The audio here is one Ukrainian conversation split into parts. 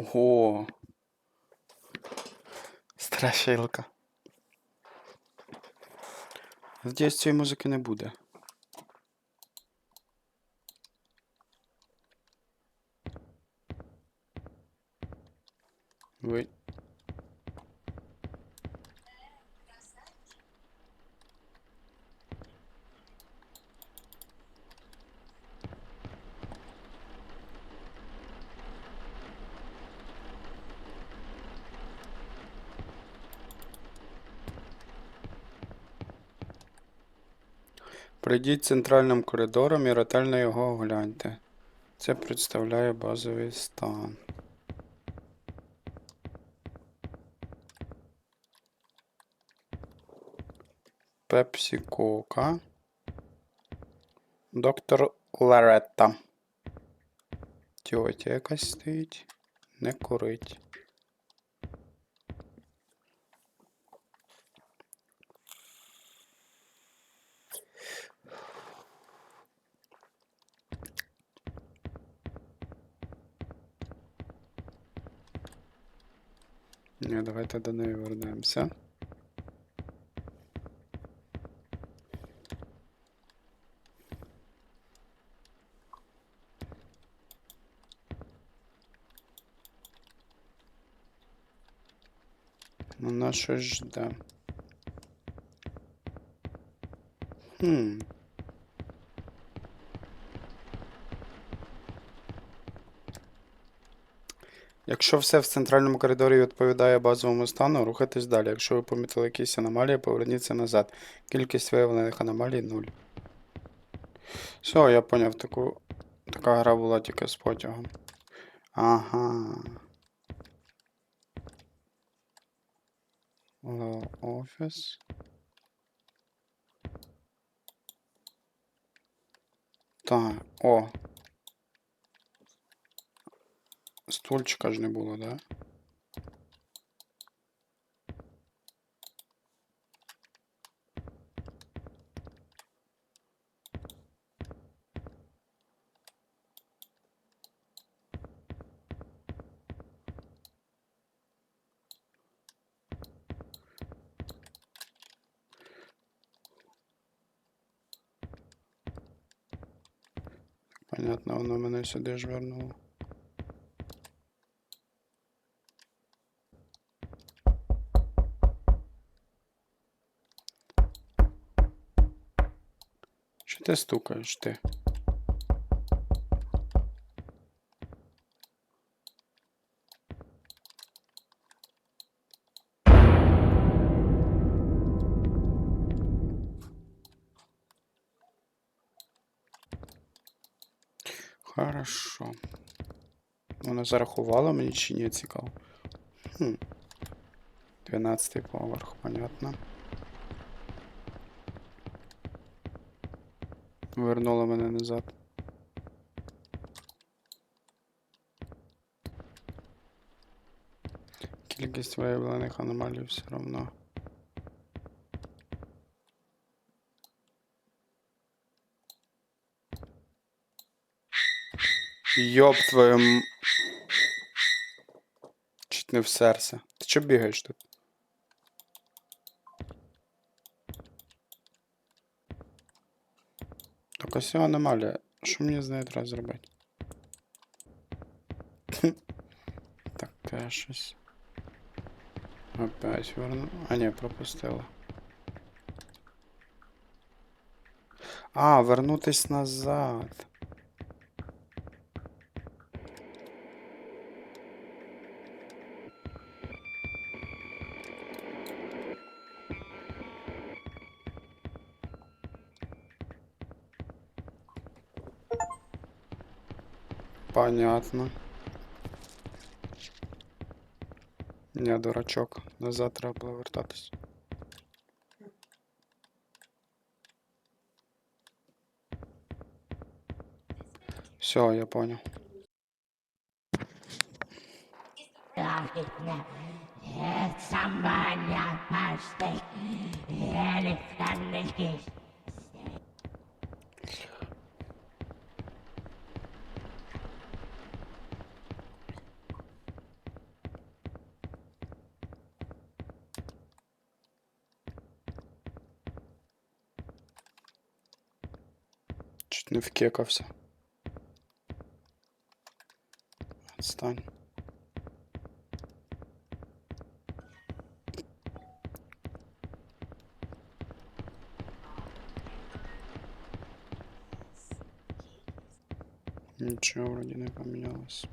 О. Страшилка. Здесь цієї музики не буде. Ви. Пройдіть центральним коридором і ретельно його огляньте. Це представляє базовий стан. Пепсі Кока. Доктор Ларетта. Тьотя якась стоїть. Не курить. Ні, давайте до неї вернемося. Вона щось жде. Хм. Якщо все в центральному коридорі відповідає базовому стану, рухайтесь далі. Якщо ви помітили якісь аномалії, поверніться назад. Кількість виявлених аномалій 0. Все, я поняв, таку... така гра була тільки з потягом. Ага. Office. Так, о. Стульчика ж не було, да? Понятно, воно мене сюди ж вернуло. Що ти стукаєш ти? Хорошо. Вона зарахувала мені чи ні, цікаво. Хм. 12 поверх, понятно. Вернула мене назад. Кількість виявлених аномалій все одно. Йоп твою. м- Чуть не в серце. Ти чо бігаєш тут? Так ось аномалія. Що мені з нею треба зробити? Таке щось. Опять верну. А, ні, пропустила. А, вернутись назад. Понятно. Не, дурачок. Назад треба було вертатись. Все, я понял. Самая пасты, электронный Не вкекався. Отстань. Ничего вроде не поменялось.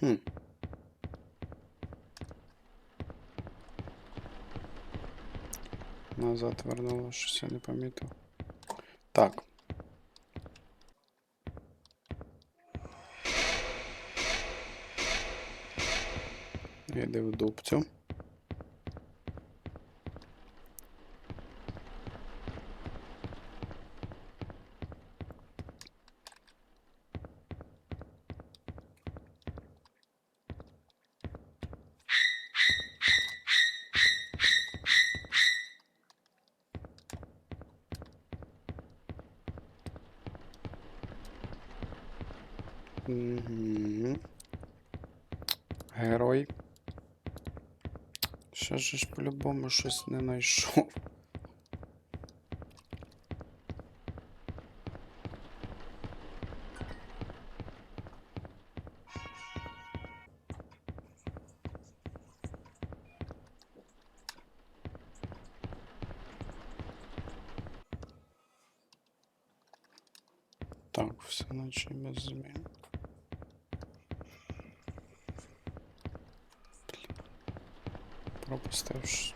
Хм. Назад вернуло, щось я не помітив. Так. Іди в дубцю. Угу. Герой. Ще ж по-любому щось не знайшов. Так, все наче без змін. Пропустив. щось.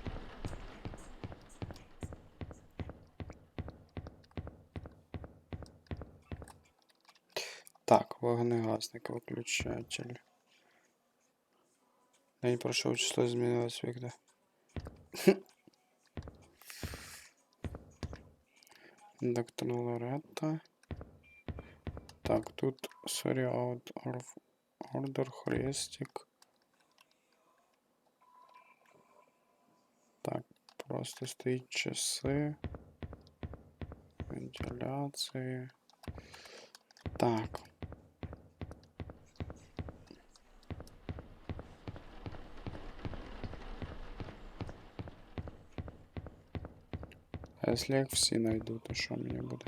Так, вогнегасник, виключатель. День пройшов, число змінилось вікна. Доктор Лоретта. Так, тут sorry out of order хрестик. Так, просто стоїть часи. Вентиляції. Так. А если я их всі найду, то що мені буде?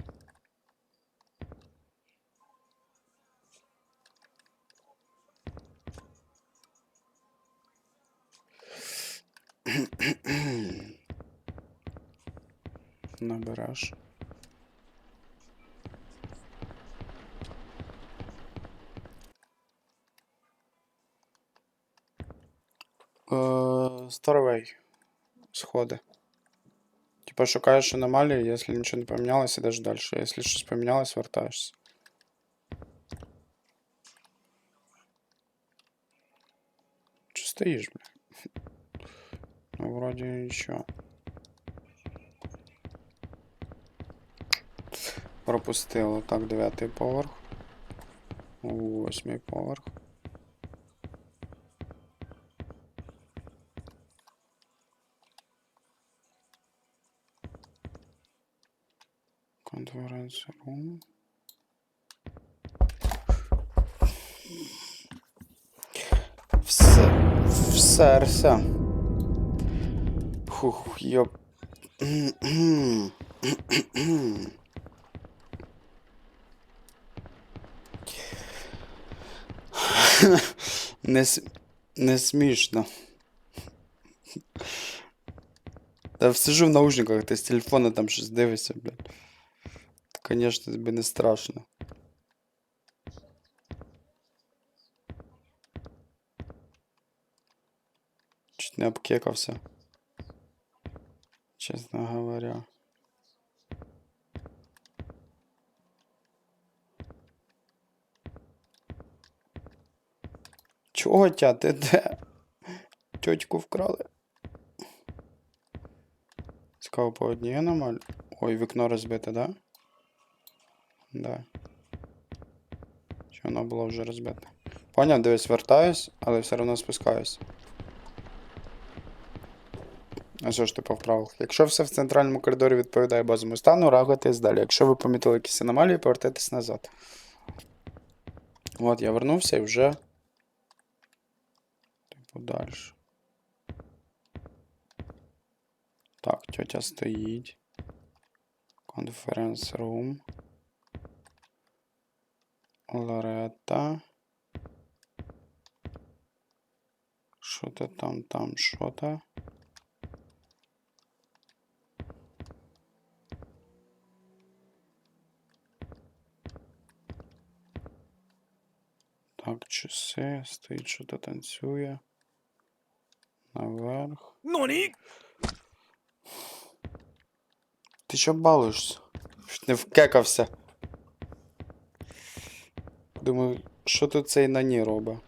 Набереш. Е, Старовей. Сходи. Типа шукаєш аномалії, якщо нічого не помінялось, ідеш далі. Якщо щось помінялось, вертаєшся. Чи стоїш, бля? Вроді нічого. Пропустило. Так, дев'ятий поверх. Восьмий поверх. Конференц рум. Все. Всерся. Фух, йоп. Не, не смішно. Та сижу в наушниках, ти з телефона там щось дивишся, блядь. Конечно, тобі не страшно. Чуть не обкекався. Чесно говоря. Чого тя? Ти де? Тьотьку вкрали. Цікаво по одній аномалії. Ой, вікно розбите, да? Да. Чи воно було вже розбите? Поняв, дивись, вертаюсь, але все одно спускаюсь. Ти по правилах? Якщо все в центральному коридорі відповідає базовому стану, рухайтесь далі. Якщо ви помітили якісь аномалії, повертайтесь назад. От, я вернувся і вже. Типу далі. Так, тетя стоїть. Conference room. Лоретта. Що то там, там, що то? Часи, стоїть, що то танцює. Наверх. 何 Ти що балуєшся? Не вкекався. Думаю, що тут цей нані робить?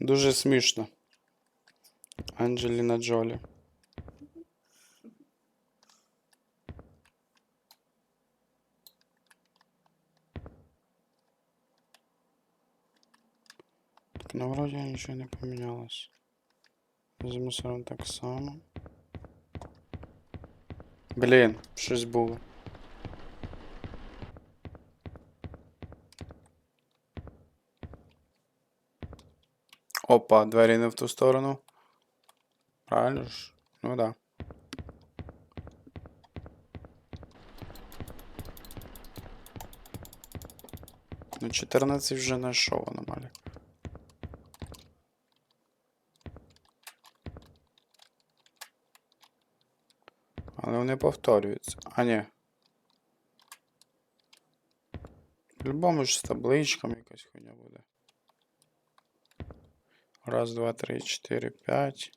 Дуже смішно. Анджеліна Джолі. Так, ну вроді нічого не помінялось. З мусором так само. Блін, щось було. Опа, двері не в ту сторону. Правильно ж? Ну да. Ну, 14 вже знайшов Ну. аномалію. Але вони повторюються. А ні. По-любому ж з табличками якась хуйня буде. Раз, два, три, чотири, п'ять.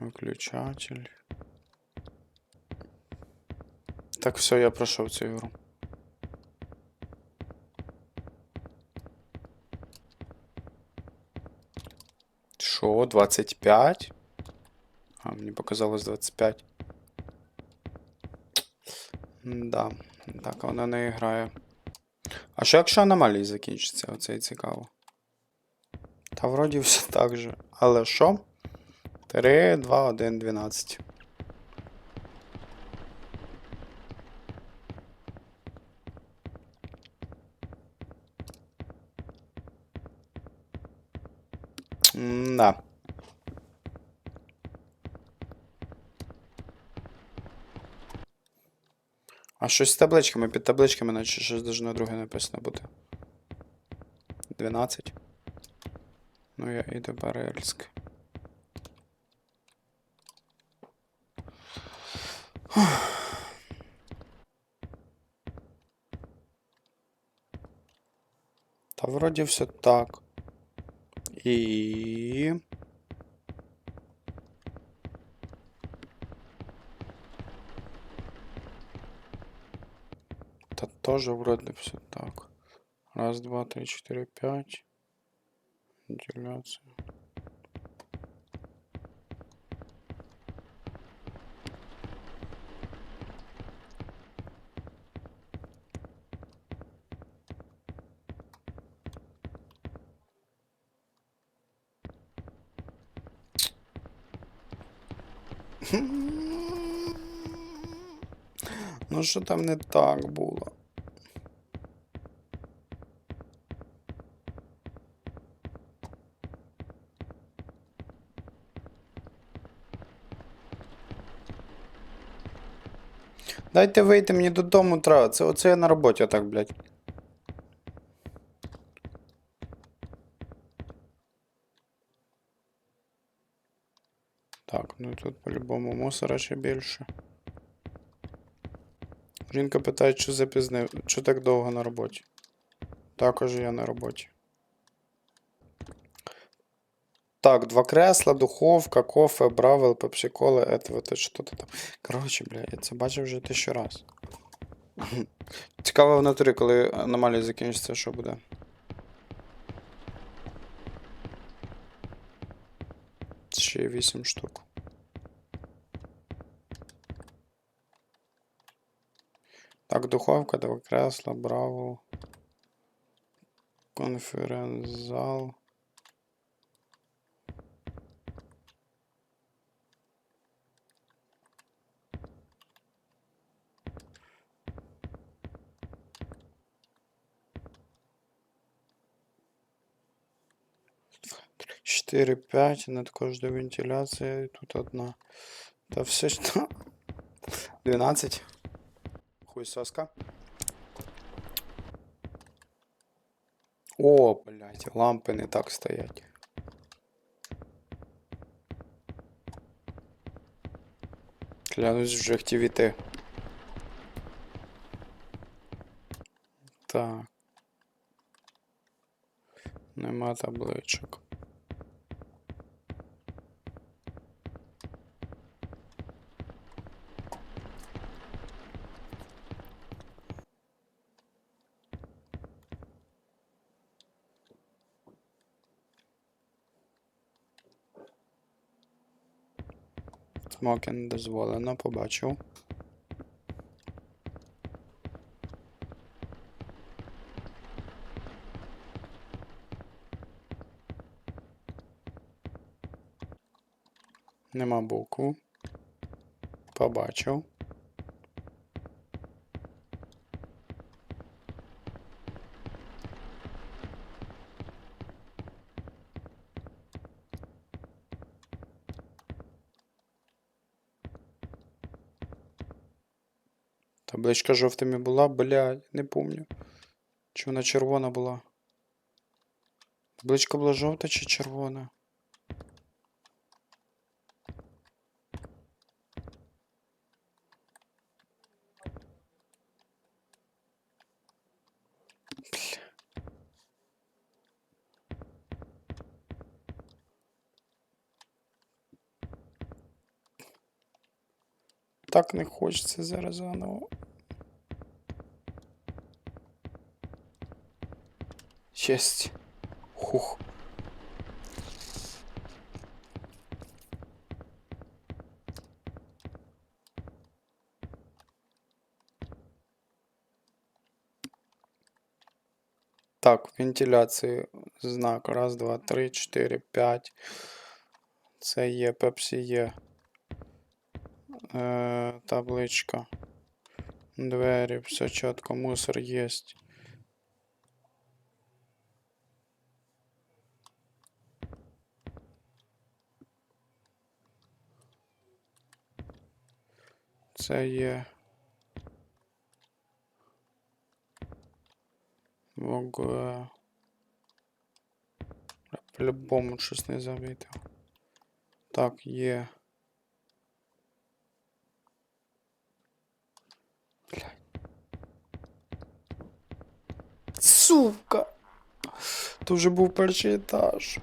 Виключатель. Так, все, я пройшов цю ігру. Що, 25? А, мені показалось 25. Да, так вона не грає. А що якщо аномалії закінчиться? Оце і цікаво. Та вроді все так же. Але що? 3, 2, 1, 12. Да. А щось з табличками, під табличками, наче щось должно друге написано бути. 12. Ну я іду Барельськ. Та вроді все так. І. тоже вроде все так. Раз, два, три, четыре, пять. Вентиляция. Ну що там не так було? Дайте вийти мені додому треба. Це оце я на роботі отак, блядь. Так, ну тут по-любому мусора ще більше. Жінка питає, що запізнив, що так довго на роботі. Також я на роботі. Так, два кресла, духовка, кофе, бравел, пепсикола, это вот что-то там. Коротше, бля, я це бачив вже тисячу раз. Цікаво в натурі, коли аномалія закінчиться, що буде. Ще 8 штук. Так, духовка, два кресла, браво. Конференц-зал. Чотири, п'ять, над кожною вентиляцією, тут одна. Та все ж там. 12. Хуй соска. О, блядь, лампи не так стоять. Клянусь вже активіти. Так. Нема табличок. Смоки не дозволено, побачив. Нема букву. Побачив. Табличка жовтими була, блядь, не помню. Чи вона червона була? Табличка була жовта чи червона? Так не хочеться зараз заново. Честь. Хух. Так, вентиляції знак. Раз, два, три, чотири, п'ять. Це є, пепсі є. Е, табличка. Двері, все чітко, мусор єсть. Це є. Вог. По-любому щось не замітив. Так, є. Сука! То вже був перший етаж.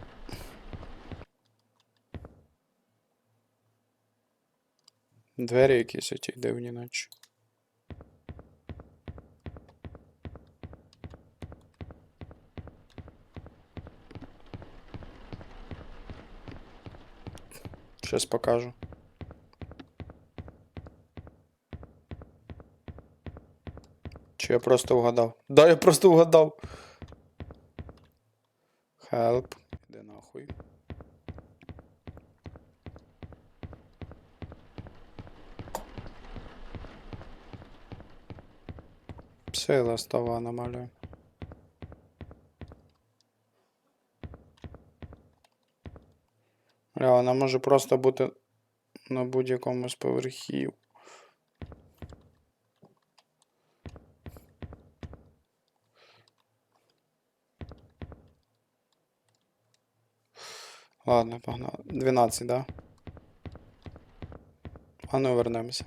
Двері якісь оті дивні наче. Щас покажу. Чи я просто вгадав? Да, я просто вгадав. Help. Іди нахуй. Сила става аномалія. Бля, вона може просто бути на будь-якому з поверхів. Ладно, погнали. 12, да? А ну вернемося.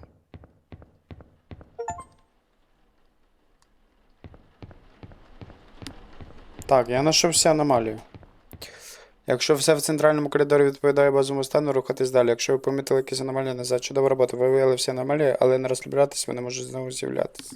Так, я знайшов всі аномалії. Якщо все в центральному коридорі відповідає базовому стану, рухатись далі. Якщо ви помітили якісь аномалії назад, чудова робота. Ви виявили всі аномалії, але не розслаблятись, вони можуть знову з'являтися.